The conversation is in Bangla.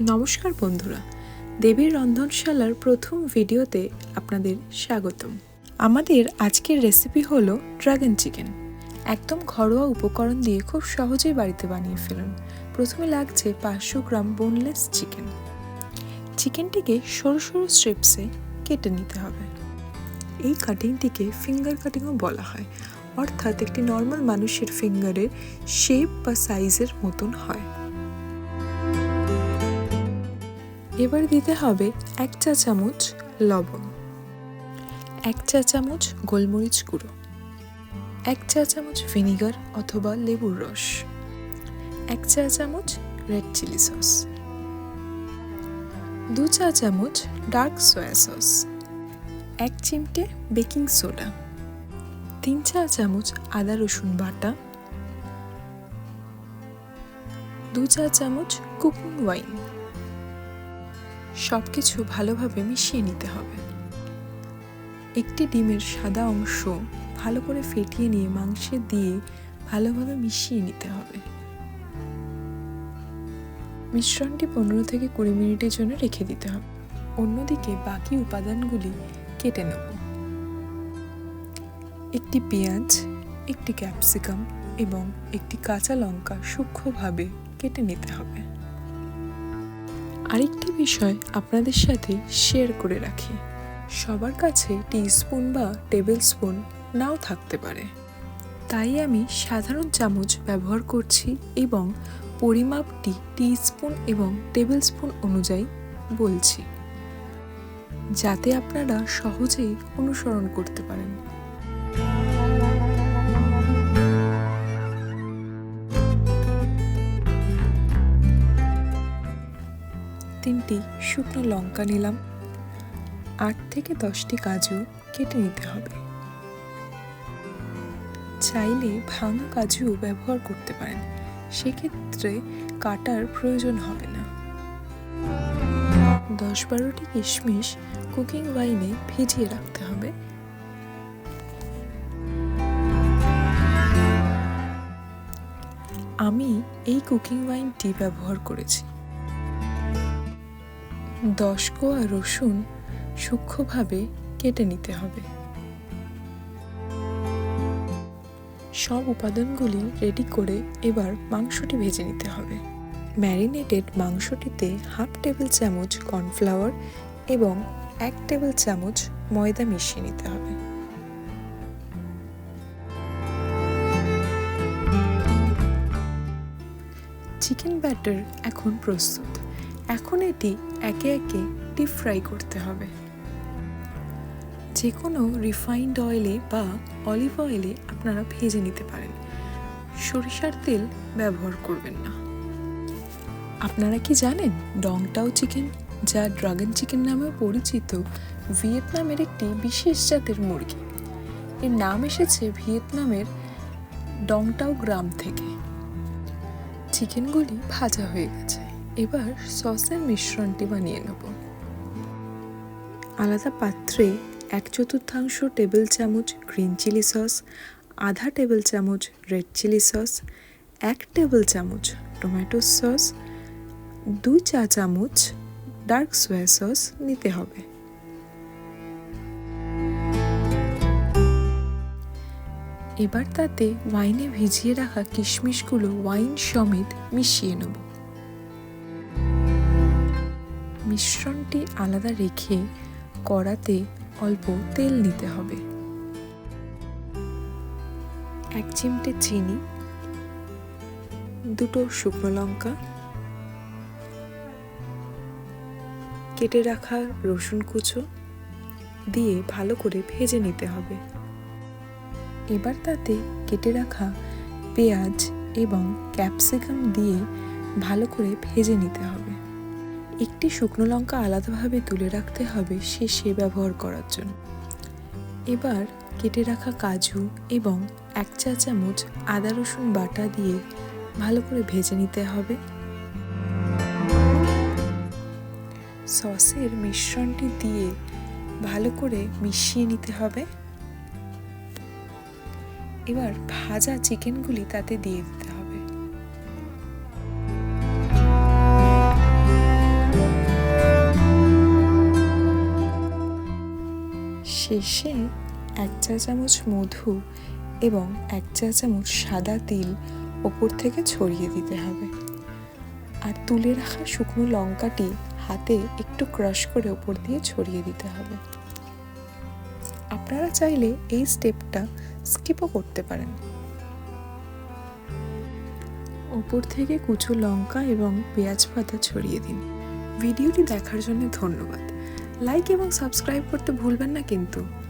নমস্কার বন্ধুরা। দেবীর রন্ধনশালার প্রথম ভিডিওতে আপনাদের স্বাগতম। আমাদের আজকের রেসিপি হলো ড্রাগন চিকেন একদম ঘরোয়া উপকরণ দিয়ে খুব সহজেই বাড়িতে বানিয়ে ফেলুন। প্রথমে লাগছে পাঁচশো গ্রাম বোনলেস চিকেন চিকেনটিকে সরু সরু স্ট্রিপসে কেটে নিতে হবে। এই কাটিংটিকে ফিঙ্গার কাটিংও বলা হয়। অর্থাৎ একটি নর্মাল মানুষের ফিঙ্গারের শেপ বা সাইজের মতন হয়। এবার দিতে হবে এক চা চামচ লবণ, এক চা চামচ গোলমরিচ গুঁড়ো, এক চা চামচ ভিনিগার অথবা লেবুর রস, এক চা চামচ রেড চিলি সস, দু চা চামচ ডার্ক সয়া সস, এক চিমটে বেকিং সোডা, তিন চা চামচ আদা রসুন বাটা, দু চা চামচ কুকিং ওয়াইন সব কিছু ভালোভাবে মিশিয়ে নিতে হবে। একটি ডিমের সাদা অংশ ভালো করে ফেটিয়ে নিয়ে মাংসে দিয়ে ভালোভাবে মিশিয়ে নিতে হবে। মিশ্রণটি পনেরো থেকে কুড়ি মিনিটের জন্য রেখে দিতে হবে। অন্যদিকে বাকি উপাদানগুলি কেটে নেব। একটি পেঁয়াজ, একটি ক্যাপসিকাম এবং একটি কাঁচা লঙ্কা সূক্ষ্মভাবে কেটে নিতে হবে। আরেকটি বিষয় আপনাদের সাথে শেয়ার করে রাখি। সবার কাছে টিস্পুন বা টেবিল স্পুন নাও থাকতে পারে। তাই আমি সাধারণ চামচ ব্যবহার করছি এবং পরিমাপটি টিস্পুন এবং টেবিল স্পুন অনুযায়ী বলছি। যাতে আপনারা সহজেই অনুসরণ করতে পারেন। তিনটি শুকনো লঙ্কা নিলাম। আট থেকে দশটি কাজু কেটে নিতে হবে। চাইলে ভাঙা কাজু ব্যবহার করতে পারেন। সেক্ষেত্রে কাটার প্রয়োজন হবে না। দশ বারোটি কিশমিশ কুকিং ওয়াইনে ভিজিয়ে রাখতে হবে। আমি এই কুকিং ওয়াইনটি ব্যবহার করেছি। দশ কোয়া রসুন সূক্ষ্মভাবে কেটে নিতে হবে। সব উপাদানগুলি রেডি করে এবার মাংসটি ভেজে নিতে হবে। ম্যারিনেটেড মাংসটিতে হাফ টেবিল চামচ কর্নফ্লাওয়ার এবং এক টেবিল চামচ ময়দা মিশিয়ে নিতে হবে। চিকেন ব্যাটার এখন প্রস্তুত। এখন এটি একে একে ডিপ ফ্রাই করতে হবে। যে কোনো রিফাইন্ড অয়েলে বা অলিভ অয়েলে আপনারা ভেজে নিতে পারেন। সরিষার তেল ব্যবহার করবেন না। আপনারা কি জানেন ডংটাও চিকেন, যা ড্রাগন চিকেন নামেও পরিচিত, ভিয়েতনামের একটি বিশেষ জাতের মুরগি। এর নাম এসেছে ভিয়েতনামের ডংটাও গ্রাম থেকে। চিকেনগুলি ভাজা হয়ে গেছে। এবার সসের মিশ্রণটি বানিয়ে নেব। আলাদা পাত্রে এক চতুর্থাংশ টেবিল চামচ গ্রিন চিলি সস, আধা টেবিল চামচ রেড চিলি সস, এক টেবিল চামচ টমেটো সস দুই চা চামচ ডার্ক সোয়া সস নিতে হবে। এবার তাতে ওয়াইনে ভিজিয়ে রাখা কিশমিশগুলো ওয়াইন সমেত মিশিয়ে নেব। মিশ্রণটি আলাদা রেখে কড়াতে অল্প তেল নিতে হবে। এক চিমটে চিনি, দুটো শুকনো লঙ্কা, কেটে রাখা রসুন কুচো দিয়ে ভালো করে ভেজে নিতে হবে। এবার তাতে কেটে রাখা পেঁয়াজ এবং ক্যাপসিকাম দিয়ে ভালো করে ভেজে নিতে হবে। একটি শুকনো লঙ্কা আলাদাভাবে তুলে রাখতে হবে শেষে ব্যবহার করার জন্য। এবার কেটে রাখা কাজু এবং এক চা চামচ আদা রসুন বাটা দিয়ে ভালো করে ভেজে নিতে হবে। সসের মিশ্রণটি দিয়ে ভালো করে মিশিয়ে নিতে হবে। এবার ভাজা চিকেনগুলি তাতে দিয়ে দিতে শেষে এক চা চামচ মধু এবং এক চা চামচ সাদা তিল ওপর থেকে ছড়িয়ে দিতে হবে। আর তুলে রাখা শুকনো লঙ্কাটি হাতে একটু ক্রাশ করে ওপর দিয়ে ছড়িয়ে দিতে হবে। আপনারা চাইলে এই স্টেপটা স্কিপও করতে পারেন। ওপর থেকে কুচো লঙ্কা এবং পেঁয়াজ পাতা ছড়িয়ে দিন। ভিডিওটি দেখার জন্য ধন্যবাদ। লাইক এবং সাবস্ক্রাইব করতে ভুলবেন না কিন্তু।